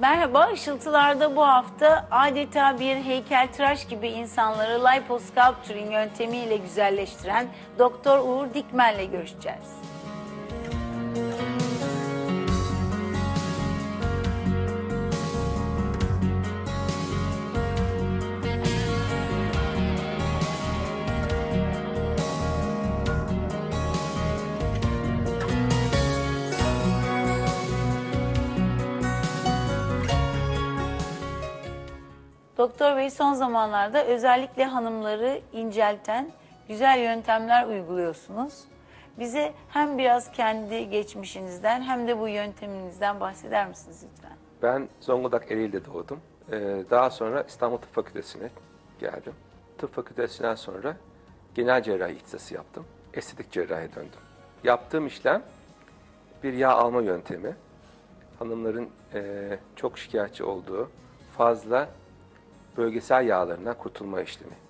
Merhaba, Işıltılar'da bu hafta adeta bir heykeltıraş gibi insanları liposculpturing yöntemiyle güzelleştiren Doktor Uğur Dikmen'le görüşeceğiz. Doktor Bey son zamanlarda özellikle hanımları incelten güzel yöntemler uyguluyorsunuz. Bize hem biraz kendi geçmişinizden hem de bu yönteminizden bahseder misiniz lütfen? Ben Zonguldak Ereğli'de doğdum. Ee, daha sonra İstanbul Tıp Fakültesi'ne geldim. Tıp Fakültesinden sonra genel cerrahi ihtisası yaptım. Estetik cerrahiye döndüm. Yaptığım işlem bir yağ alma yöntemi. Hanımların eee, çok şikayetçi olduğu fazla bölgesel yağlarından kurtulma işlemi.